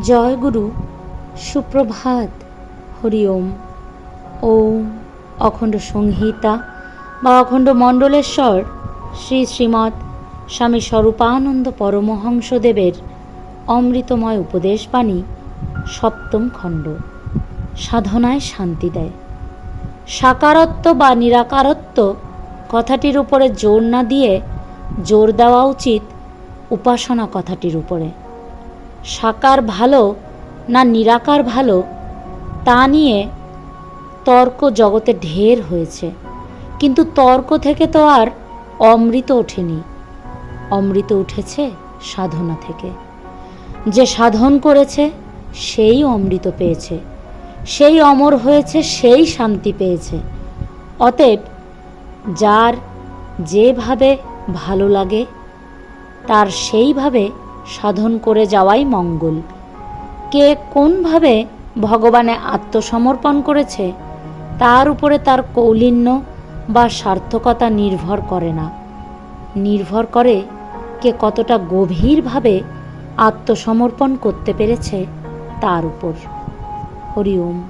জয় গুরু, সুপ্রভাত, হরি ওম। অখণ্ড সংহিতা বা অখণ্ড মণ্ডলেশ্বর শ্রী শ্রীমৎ স্বামী স্বরূপানন্দ পরমহংসদেবের অমৃতময় উপদেশবাণী, সপ্তম খণ্ড। সাধনায় শান্তি দেয়। সাকারত্ব বা নিরাকারত্ব কথাটির উপরে জোর না দিয়ে জোর দেওয়া উচিত উপাসনা কথাটির উপরে। সাকার ভালো না নিরাকার ভালো, তা নিয়ে তর্ক জগতে ঢের হয়েছে। কিন্তু তর্ক থেকে তো আর অমৃত ওঠেনি। অমৃত উঠেছে সাধনা থেকে। যে সাধন করেছে, সেই অমৃত পেয়েছে। সেই অমর হয়েছে, সেই শান্তি পেয়েছে। অতএব যার যেভাবে ভালো লাগে, তার সেইভাবে সাধন করে যাওয়াই মঙ্গল। কে কোনভাবে ভগবানে আত্মসমর্পণ করেছে, তার উপরে তার কৌলিন্য বা সার্থকতা নির্ভর করে না। নির্ভর করে কে কতটা গভীরভাবে আত্মসমর্পণ করতে পেরেছে তার উপর। হরি ওম।